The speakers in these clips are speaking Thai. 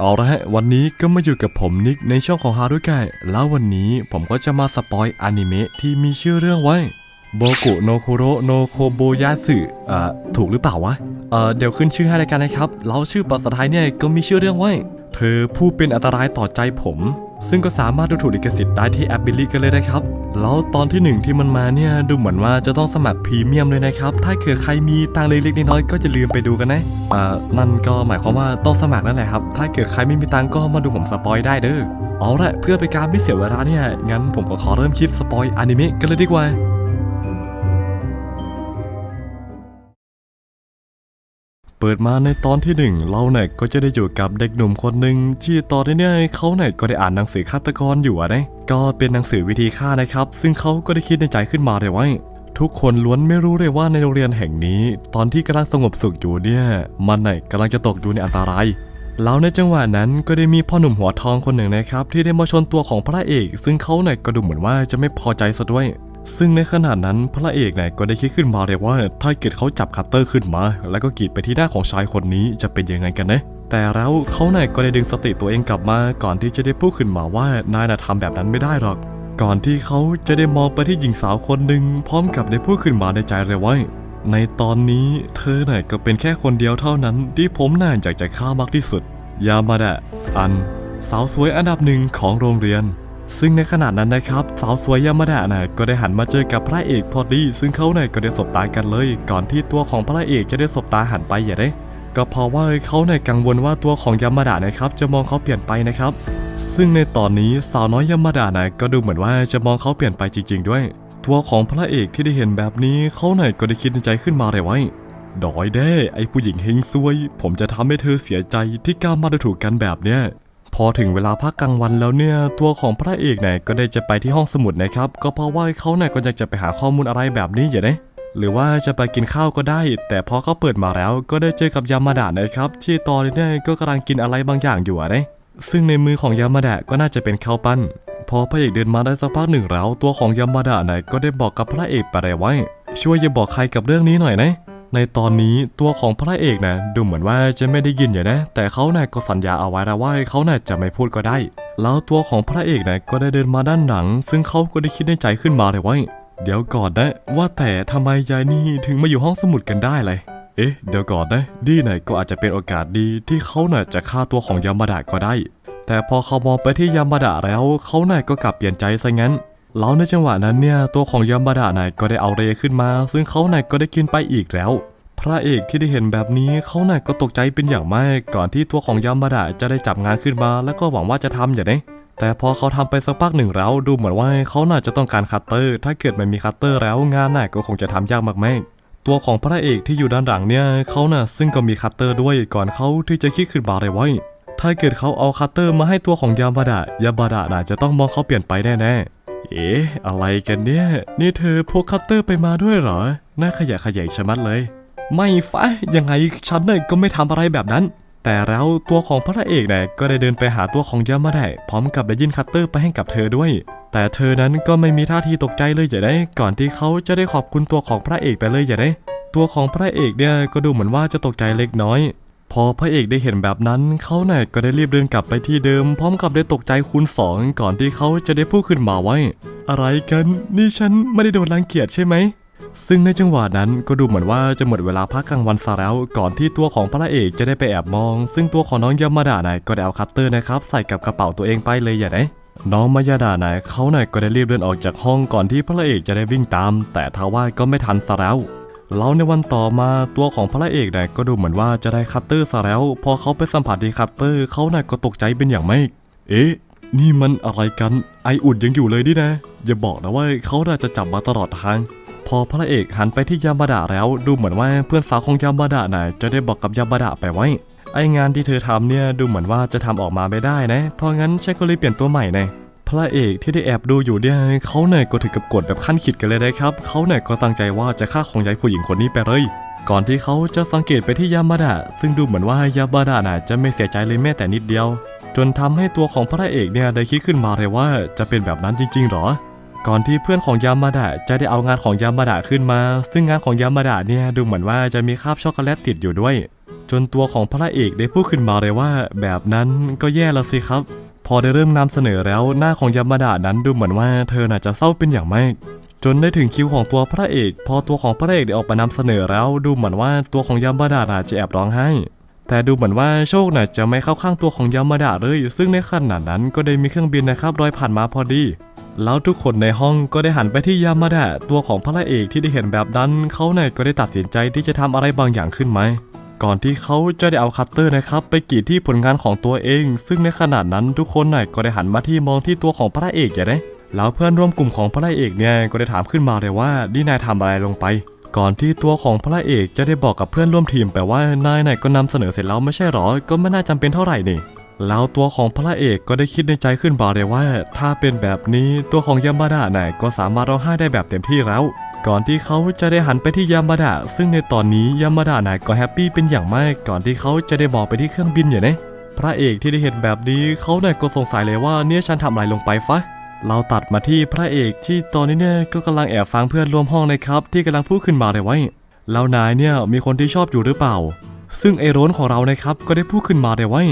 เอาละฮะ วันนี้ก็มาอยู่กับผมนิกในช่องของฮารุไกแล้ววันนี้ผมก็จะมาสปอยอนิเมะที่มีชื่อเรื่องไว้โบกุโนคุโรโนโคโบยาสึอ่าถูกหรือเปล่าวะ เอ่อ เดี๋ยวขึ้นชื่อให้รายการนะครับ แล้วชื่อภาษาไทยเนี่ยก็มีชื่อเรื่องไว้ เธอผู้เป็นอันตรายต่อใจผม ซึ่งก็สามารถดูถูกลิขสิทธิ์ได้ที่แอปบิลลี่กันเลยนะครับ แล้วตอนที่หนึ่งที่มันมาเนี่ย ดูเหมือนว่าจะต้องสมัครพรีเมียมเลยนะครับ ถ้าเกิดใครมีตังเล็กๆน้อยๆก็จะลืมไปดูกันนะอ่านั่นก็หมายความว่าต้องสมัครนั่นแหละครับ ถ้าเกิดใครไม่มีตังก็มาดูผมสปอยได้เด้อเอาละเพื่อเป็นการไม่เสียเวลาเนี่ยงั้นผมก็ขอเริ่มคลิปสปอยอนิเมะกันเลยดีกว่า เปิดมาในตอนที่หนึ่งเราเนี่ยก็จะได้อยู่กับเด็กหนุ่มคนหนึ่งที่ตอนนี้เนี่ยเขาเนี่ยก็ได้อ่านหนังสือฆาตกรอยู่นะก็เป็นหนังสือวิธีฆ่านะครับ ซึ่งเขาก็ได้คิดในใจขึ้นมาเลยว่าทุกคนล้วนไม่รู้เลยว่าในโรงเรียนแห่งนี้ ตอนที่กำลังสงบสุขอยู่เนี่ย มันเนี่ยกำลังจะตกอยู่ในอันตรายแล้วในจังหวะนั้นก็ได้มีพ่อหนุ่มหัวทองคนหนึ่งนะครับ ที่ได้มาชนตัวของพระเอก ซึ่งเขาเนี่ยก็ดูเหมือนว่าจะไม่พอใจซะด้วย ซึ่งในขณะนั้นพระเอกเนี่ยก็ได้คิดขึ้นมาเลยว่า ถ้าเกิดเขาจับคัตเตอร์ขึ้นมา แล้วก็กรีดไปที่หน้าของชายคนนี้จะเป็นยังไงกันนะแต่แล้วเขาเนี่ยก็ได้ดึงสติตัวเองกลับมา ก่อนที่จะได้พูดขึ้นมาว่านายน่ะทำแบบนั้นไม่ได้หรอก ก่อนที่เขาจะได้มองไปที่หญิงสาวคนหนึ่งพร้อมกับได้พูดขึ้นมาในใจเลยว่าในตอนนี้เธอน่ะก็เป็นแค่คนเดียวเท่านั้น ที่ผมน่าอยากจะฆ่ามากที่สุด ยามาดะอัน สาวสวยอันดับหนึ่งของโรงเรียน ซึ่งในขณะนั้นนะครับ สาวสวยยามาดะนะก็ได้หันมาเจอกับพระเอกพอดี ซึ่งเขาเนี่ยก็ได้สบตากันเลย ก่อนที่ตัวของพระเอกจะได้สบตาหันไปอย่าได้ ก็เพราะว่าเขาเนี่ยกังวลว่าตัวของยามาดะนะครับจะมองเขาเปลี่ยนไปนะครับ ซึ่งในตอนนี้สาวน้อยยามาดะนะก็ดูเหมือนว่าจะมองเขาเปลี่ยนไปจริง ๆ ด้วย ตัวของพระเอกที่ได้เห็นแบบนี้เขาเนี่ยก็ได้คิดในใจขึ้นมาเลยว่าดอยแด้ไอ้ผู้หญิงเฮงซวย ผมจะทำให้เธอเสียใจที่กล้ามาดูถูกกันแบบเนี้ย พอถึงเวลาพักกลางวันแล้วเนี่ยตัวของพระเอกเนี่ยก็ได้จะไปที่ห้องสมุดนะครับก็เพราะว่าเขาเนี่ยก็อยากจะไปหาข้อมูลอะไรแบบนี้อย่าเนี้หรือว่าจะไปกินข้าวก็ได้ แต่พอเขาเปิดมาแล้วก็ได้เจอกับยามาดะนะครับที่ตอนนี้เนี่ยก็กำลังกินอะไรบางอย่างอยู่นะซึ่งในมือของยามาดะก็น่าจะเป็นข้าวปั้น พอพระเอกเดินมาได้สักพักหนึ่งแล้ว ตัวของยามาดะเนี่ยก็ได้บอกกับพระเอกไปเลยว่าช่วยอย่าบอกใครกับเรื่องนี้หน่อยนะ ในตอนนี้ตัวของพระเอกนะดูเหมือนว่าจะไม่ได้ยินอยู่นะ แต่เขาน่ะก็สัญญาเอาไว้แล้วว่าเขาน่ะจะไม่พูดก็ได้ แล้วตัวของพระเอกนะก็ได้เดินมาด้านหลัง ซึ่งเขาก็ได้คิดในใจขึ้นมาเลยว่าเดี๋ยวก่อนนะ ว่าแต่ทำไมยายนี่ถึงมาอยู่ห้องสมุดกันได้เลยเอ๊ะเดี๋ยวก่อนนะดีหน่อยก็อาจจะเป็นโอกาสดีที่เขาน่ะจะฆ่าตัวของยามาดะก็ได้ แต่พอเขามองไปที่ยามาดะแล้วเขาน่ะก็กลับเปลี่ยนใจซะงั้น แล้วในจังหวะนั้นเนี่ยตัวของยามาดะน่ะก็ได้เอาเรขึ้นมา ซึ่งเขาน่ะก็ได้กินไปอีกแล้ว พระเอกที่ได้เห็นแบบนี้เขาน่ะก็ตกใจเป็นอย่างมากก่อนที่ตัวของยามาดะจะได้จับงานขึ้นมา แล้วก็หวังว่าจะทำอย่างนี้แต่พอเขาทำไปสักพักหนึ่งแล้วดูเหมือนว่าเขาน่าจะต้องการคัตเตอร์ ถ้าเกิดไม่มีคัตเตอร์แล้วงานน่ะก็คงจะทำยากมากๆ ตัวของพระเอกที่อยู่ด้านหลังเนี่ยเขาน่ะซึ่งก็มีคัตเตอร์ด้วยก่อนเขาที่จะคิดขึ้นมาเลยว่าถ้าเกิดเขาเอาคัตเตอร์มาให้ตัวของยามาดะยามาดะน่ะจะต้องมองเขาเปลี่ยนไปแน่ๆ เอ๊ะ อะไรกันเนี่ย นี่เธอพกคัตเตอร์ไปมาด้วยเหรอ น่าขยะขยงชะมัดเลย ไม่ฟะยังไงฉันเนี่ยก็ไม่ทำอะไรแบบนั้น แต่แล้วตัวของพระเอกเนี่ยก็ได้เดินไปหาตัวของยามาได้พร้อมกับได้ยื่นคัตเตอร์ไปให้กับเธอด้วย แต่เธอนั้นก็ไม่มีท่าทีตกใจเลยอย่าได้ ก่อนที่เขาจะได้ขอบคุณตัวของพระเอกไปเลยอย่าได้ ตัวของพระเอกเนี่ยก็ดูเหมือนว่าจะตกใจเล็กน้อย อพระเอกได้เห็นแบบนั้น เขาเนี่ยก็ได้รีบเดินกลับไปที่เดิม พร้อมกับได้ตกใจคูณสองก่อนที่เขาจะได้พูดขึ้นมาไว้ อะไรกัน นี่ฉันไม่ได้โดนรังเกียจใช่ไหมซึ่งในจังหวะนั้นก็ดูเหมือนว่าจะหมดเวลาพักกลางวันซะแล้ว ก่อนที่ตัวของพระเอกจะได้ไปแอบมอง ซึ่งตัวของน้องยามาดาน่ะก็ได้เอาคัตเตอร์นะครับใส่กับกระเป๋าตัวเองไปเลยอย่าได้น้องมายาดาน่ะเขาหน่ะก็ได้รีบเดินออกจากห้องก่อนที่พระเอกจะได้วิ่งตาม แต่ทว่าก็ไม่ทันซะแล้ว แล้วในวันต่อมาตัวของพระเอกเนี่ยก็ดูเหมือนว่าจะได้คัตเตอร์ซะแล้ว พอเขาไปสัมผัสที่คัตเตอร์เขาน่ะก็ตกใจเป็นอย่างมากเอ๊ะ นี่มันอะไรกันไออุ่นยังอยู่เลยดินะ อย่าบอกนะว่าเขาน่าจะจับมาตลอดทาง พอพระเอกหันไปที่ยามาดะแล้ว ดูเหมือนว่าเพื่อนสาวของยามาดะน่ะจะได้บอกกับยามาดะไปไว้ไองานที่เธอทำเนี่ยดูเหมือนว่าจะทำออกมาไม่ได้นะ เพราะงั้นฉันก็เลยเปลี่ยนตัวใหม่นะ พระเอกที่ได้แอบดูอยู่เนี่ยเขาเนี่ยก็ถึงกับกดแบบขั้นขีดกันเลยนะครับเขาเนี่ยก็ตั้งใจว่าจะฆ่าของยายผู้หญิงคนนี้ไปเลยก่อนที่เขาจะสังเกตไปที่ยามาดะซึ่งดูเหมือนว่ายามาดะน่ะจะไม่เสียใจเลยแม้แต่นิดเดียว จนทำให้ตัวของพระเอกเนี่ยได้คิดขึ้นมาเลยว่าจะเป็นแบบนั้นจริง ๆ หรอ ก่อนที่เพื่อนของยามาดะจะได้เอางานของยามาดะขึ้นมา ซึ่งงานของยามาดะเนี่ยดูเหมือนว่าจะมีคราบช็อกโกแลตติดอยู่ด้วย จนตัวของพระเอกได้พูดขึ้นมาเลยว่า แบบนั้นก็แย่ละสิครับ พอได้เริ่มนำเสนอแล้วหน้าของยามาดะนั้นดูเหมือนว่าเธอน่าจะเศร้าเป็นอย่างมาก จนได้ถึงคิวของตัวพระเอก พอตัวของพระเอกได้ออกมานำเสนอแล้ว ดูเหมือนว่าตัวของยามาดะน่าจะแอบร้องไห้ แต่ดูเหมือนว่าโชคน่ะจะไม่เข้าข้างตัวของยามาดะเลย ซึ่งในขณะนั้นก็ได้มีเครื่องบินนะครับลอยผ่านมาพอดีแล้วทุกคนในห้องก็ได้หันไปที่ยามาดะตัวของพระเอกที่ได้เห็นแบบนั้นเขาเนี่ยก็ได้ตัดสินใจที่จะทำอะไรบางอย่างขึ้นไหม ก่อนที่เขาจะได้เอาคัตเตอร์นะครับไปกรีดที่ผลงานของตัวเอง ซึ่งในขณะนั้นทุกคนน่ะก็ได้หันมาที่มองที่ตัวของพระเอกอย่างนี้แล้วเพื่อนร่วมกลุ่มของพระเอกเนี่ยก็ได้ถามขึ้นมาเลยว่านี่นายทำอะไรลงไป ก่อนที่ตัวของพระเอกจะได้บอกกับเพื่อนร่วมทีมไปว่านายน่ะก็นำเสนอเสร็จแล้วไม่ใช่หรอ ก็ไม่น่าจำเป็นเท่าไหร่นี่แล้วตัวของพระเอกก็ได้คิดในใจขึ้นมาเลยว่า ถ้าเป็นแบบนี้ตัวของยามาดะน่ะก็สามารถร้องไห้ได้แบบเต็มที่แล้ว ก่อนที่เขาจะได้หันไปที่ยามาดะซึ่งในตอนนี้ยามาดะน่ะก็แฮปปี้เป็นอย่างมากก่อนที่เขาจะได้มองไปที่เครื่องบินอย่างนี้พระเอกที่ได้เห็นแบบนี้เขาเนี่ยก็สงสัยเลยว่าเนี่ยฉันทำอะไรลงไปฟะเราตัดมาที่พระเอกที่ตอนนี้เนี่ยก็กำลังแอบฟังเพื่อนร่วมห้องนะครับ ที่กำลังพูดขึ้นมาเลยไว้แล้วนายเนี่ยมีคนที่ชอบอยู่หรือเปล่า ซึ่งไอ้โรนของเรานะครับก็ได้พูดขึ้นมาเลยไว้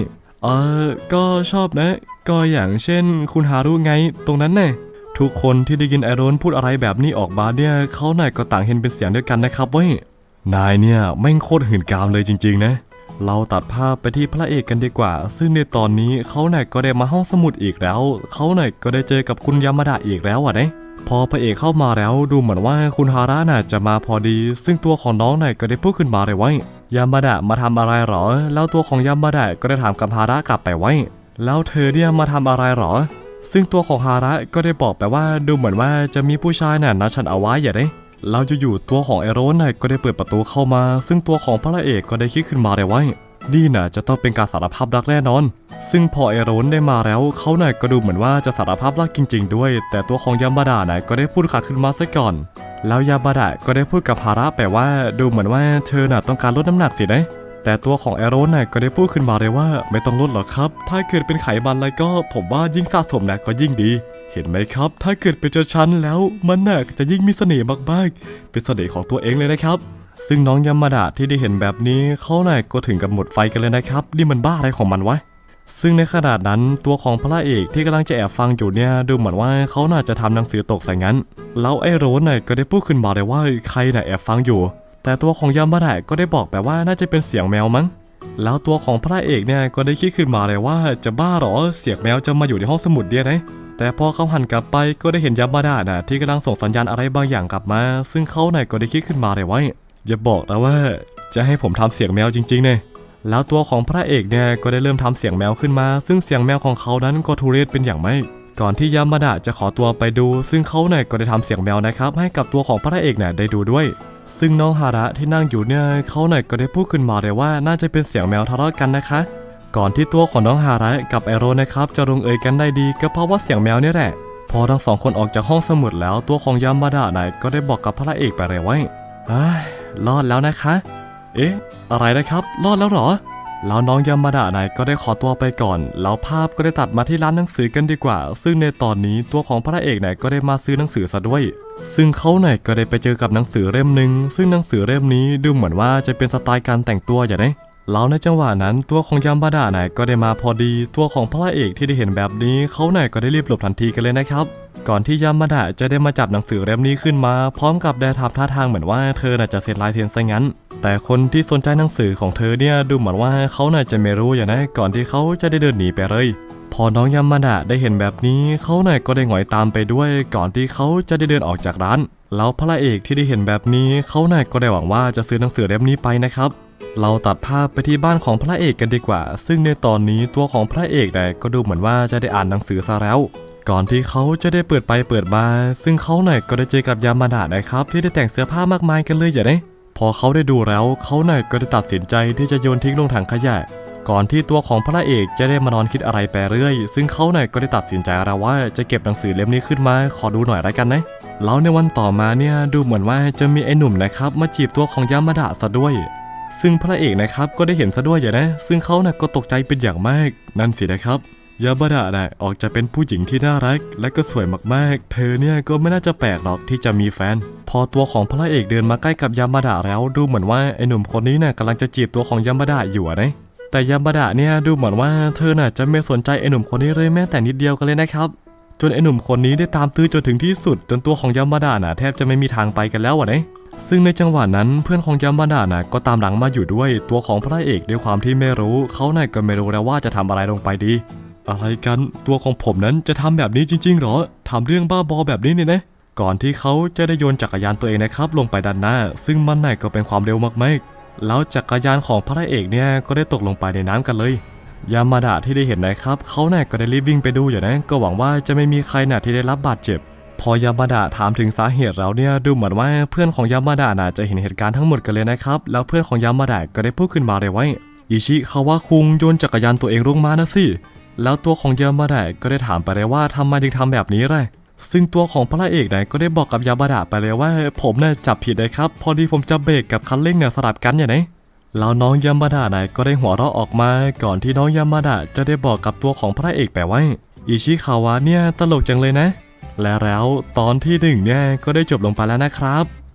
เออก็ชอบนะ ก็อย่างเช่น คุณฮารุไงตรงนั้นแน่ ทุกคนที่ได้ยินไอโรนพูดอะไรแบบนี้ออกมาเนี่ยเขาน่ะก็ต่างเห็นเป็นเสียงเดียวกันนะครับเว้ย นายเนี่ยแม่งโคตรหื่นกามเลยจริง ๆ นะ เราตัดภาพไปที่พระเอกกันดีกว่า ซึ่งในตอนนี้เขาน่ะก็ได้มาห้องสมุดอีกแล้ว เขาน่ะก็ได้เจอกับคุณยามาดะอีกแล้วอะเนี่ยพอพระเอกเข้ามาแล้วดูเหมือนว่าคุณฮาระน่ะจะมาพอดี ซึ่งตัวของน้องน่ะก็ได้พูดขึ้นมาเลยไว้ยามาดะมาทำอะไรหรอ แล้วตัวของยามาดะก็ได้ถามกับฮาระกลับไปไว้ แล้วเธอเนี่ยมาทำอะไรหรอ ซึ่งตัวของฮาระก็ได้บอกไปว่าดูเหมือนว่าจะมีผู้ชายน่ะนัดฉันเอาไว้อย่าได้เราจะอยู่ๆตัวของไอโรนน่ะก็ได้เปิดประตูเข้ามา ซึ่งตัวของพระเอกก็ได้คิดขึ้นมาเลยไว้นี่น่ะจะต้องเป็นการสารภาพรักแน่นอน ซึ่งพอไอโรนได้มาแล้วเขาน่ะก็ดูเหมือนว่าจะสารภาพรักจริง ๆ ด้วย แต่ตัวของยามาดะน่ะก็ได้พูดขัดขึ้นมาซะก่อน แล้วยามาดะก็ได้พูดกับฮาระไปว่า ดูเหมือนว่าเธอน่ะต้องการลดน้ำหนักสินะ แต่ตัวของแอโรนน่ะก็ได้พูดขึ้นมาเลยว่าไม่ต้องลดหรอกครับ ถ้าเกิดเป็นไขมันแล้วก็ผมว่ายิ่งสะสมนะก็ยิ่งดี เห็นไหมครับ ถ้าเกิดเป็นเจ้าชั้นแล้วมันน่ะจะยิ่งมีเสน่ห์มากๆ เป็นเสน่ห์ของตัวเองเลยนะครับซึ่งน้องยามาดะที่ได้เห็นแบบนี้เขาน่ะก็ถึงกับหมดไฟกันเลยนะครับ นี่มันบ้าอะไรของมันวะซึ่งในขนาดนั้นตัวของพระเอกที่กำลังจะแอบฟังอยู่เนี่ยดูเหมือนว่าเขาน่าจะทำหนังสือตกใส่งั้น แล้วไอ้โรนน่ะก็ได้พูดขึ้นมาเลยว่าใครน่ะแอบฟังอยู่ แต่ตัวของยามาดะก็ได้บอกไปว่าน่าจะเป็นเสียงแมวมั้ง แล้วตัวของพระเอกเนี่ยก็ได้คิดขึ้นมาเลยว่าจะบ้าหรอเสียงแมวจะมาอยู่ในห้องสมุดเนี่ยนะแต่พอเขาหันกลับไปก็ได้เห็นยามาดะน่ะที่กำลังส่งสัญญาณอะไรบางอย่างกลับมา ซึ่งเขาน่ะก็ได้คิดขึ้นมาเลยว่าอย่าบอกนะว่าจะให้ผมทำเสียงแมวจริงๆเนี่ยแล้วตัวของพระเอกเนี่ยก็ได้เริ่มทำเสียงแมวขึ้นมา ซึ่งเสียงแมวของเขานั้นก็ทุเรศเป็นอย่างไมา ก่อนที่ยามาดะจะขอตัวไปดู ซึ่งเขาเนี่ยก็ได้ทำเสียงแมวนะครับ ให้กับตัวของพระเอกเนี่ยได้ดูด้วย ซึ่งน้องฮาระที่นั่งอยู่เนี่ยเขาเนี่ยก็ได้พูดขึ้นมาเลยว่าน่าจะเป็นเสียงแมวทะเลาะกันนะคะ ก่อนที่ตัวของน้องฮาระกับไอโรนะครับจะลงเอยกันได้ดีก็เพราะว่าเสียงแมวนี่แหละ พอทั้งสองคนออกจากห้องสมุดแล้วตัวของยามาดะนายก็ได้บอกกับพระเอกไปเลยว่าอ้รอดแล้วนะคะ เอ๊ะ อะไรนะครับ รอดแล้วหรอ แล้วน้องยามาดะนายก็ได้ขอตัวไปก่อน แล้วภาพก็ได้ตัดมาที่ร้านหนังสือกันดีกว่า ซึ่งในตอนนี้ตัวของพระเอกนายก็ได้มาซื้อหนังสือซะด้วย ซึ่งเขาเนี่ยก็ได้ไปเจอกับหนังสือเล่มหนึ่งซึ่งหนังสือเล่มนี้ดูเหมือนว่าจะเป็นสไตล์การแต่งตัวอย่างนี้แล้วในจังหวะนั้นตัวของยามาดะนายก็ได้มาพอดี ตัวของพระเอกที่ได้เห็นแบบนี้เขาเนี่ยก็ได้รีบหลบทันทีกันเลยนะครับ ก่อนที่ยามาดะจะได้มาจับหนังสือเล่มนี้ขึ้นมา พร้อมกับได้ทำท่าทางเหมือนว่าเธอน่ะจะเซ็นลายเซ็นซะงั้น แต่คนที่สนใจหนังสือของเธอเนี่ยดูเหมือนว่าเขาน่าจะไม่รู้อย่างนะก่อนที่เขาจะได้เดินหนีไปเลย พอน้องยามาดะได้เห็นแบบนี้เขาน่ะก็ได้หงอยตามไปด้วย ก่อนที่เขาจะได้เดินออกจากร้าน แล้วพระเอกที่ได้เห็นแบบนี้เขาน่ะก็ได้หวังว่าจะซื้อหนังสือเล่มนี้ไปนะครับเราตัดภาพไปที่บ้านของพระเอกกันดีกว่า ซึ่งในตอนนี้ตัวของพระเอกเนี่ยก็ดูเหมือนว่าจะได้อ่านหนังสือซะแล้ว ก่อนที่เขาจะได้เปิดไปเปิดมา ซึ่งเขาเนี่ยก็ได้เจอกับยามาดะนะครับ ที่ได้แต่งเสื้อผ้ามากมายกันเลยอย่างนี้ พอเขาได้ดูแล้วเขาเนี่ยก็ได้ตัดสินใจที่จะโยนทิ้งลงถังขยะ ก่อนที่ตัวของพระเอกจะได้มานอนคิดอะไรไปเรื่อย ซึ่งเขาเนี่ยก็ได้ตัดสินใจแล้วว่าจะเก็บหนังสือเล่มนี้ขึ้นมาขอดูหน่อยละกันนะแล้วในวันต่อมาเนี่ยดูเหมือนว่าจะมีไอ้หนุ่มนะครับมาจีบตัวของยามาดะซะด้วย ซึ่งพระเอกนะครับก็ได้เห็นซะด้วยอย่างนะ ซึ่งเขาน่ะก็ตกใจเป็นอย่างมากนั่นสินะครับ ยามาดะน่ะออกจะเป็นผู้หญิงที่น่ารัก และก็สวยมากๆ เธอเนี่ยก็ไม่น่าจะแปลกหรอกที่จะมีแฟน พอตัวของพระเอกเดินมาใกล้กับยามาดะแล้วดูเหมือนว่าไอ้หนุ่มคนนี้น่ะกำลังจะจีบตัวของยามาดะอยู่นะแต่ยามาดะเนี่ยดูเหมือนว่าเธอน่ะจะไม่สนใจไอ้หนุ่มคนนี้เลยแม้แต่นิดเดียวกันเลยนะครับจนไอ้หนุ่มคนนี้ได้ตามตื้อจนถึงที่สุด จนตัวของยามาดะน่ะแทบจะไม่มีทางไปกันแล้วอะนะซึ่งในจังหวะนั้นเพื่อนของยามาดะน่ะก็ตามหลังมาอยู่ด้วยตัวของพระเอกด้วยความที่ไม่รู้ เขาน่ะก็ไม่รู้แล้วว่าจะทำอะไรลงไปดี อะไรกันตัวของผมนั้นจะทำแบบนี้จริง ๆ เหรอทำเรื่องบ้าบอแบบนี้เนี่ยนะก่อนที่เขาจะได้โยนจักรยานตัวเองนะครับ ลงไปด้านหน้า ซึ่งมันน่ะก็เป็นความเร็วมากๆ แล้วจักรยานของพระเอกเนี่ยก็ได้ตกลงไปในน้ำกันเลย ยามาดะที่ได้เห็นนะครับเขาน่ะก็ได้รีบวิ่งไปดูอยู่นะ ก็หวังว่าจะไม่มีใครน่ะที่ได้รับบาดเจ็บ พอยามาดะถามถึงสาเหตุแล้วเนี่ยดูเหมือนว่าเพื่อนของยามาดะน่ะจะเห็นเหตุการณ์ทั้งหมดกันเลยนะครับแล้วเพื่อนของยามาดะก็ได้พูดขึ้นมาเลยว่าอิชิคาวะคุงโยนจักรยานตัวเองลงมานะสิ แล้วตัวของยามาดะก็ได้ถามไปเลยว่าทำไมถึงทำแบบนี้เลยซึ่งตัวของพระเอกเนี่ยก็ได้บอกกับยามาดะไปเลยว่าผมเนี่ยจับผิดเลยครับ พอดีผมจะเบรกกับคันเร่งเนี่ยสลับกันอย่างไหนแล้วน้องยามาดะเนี่ยก็ได้หัวเราะออกมา ก่อนที่น้องยามาดะจะได้บอกกับตัวของพระเอกไปว่าอิชิคาวะเนี่ยตลกจังเลยนะ และแล้วตอนที่หนึ่งเนี่ยก็ได้จบลงไปแล้วนะครับ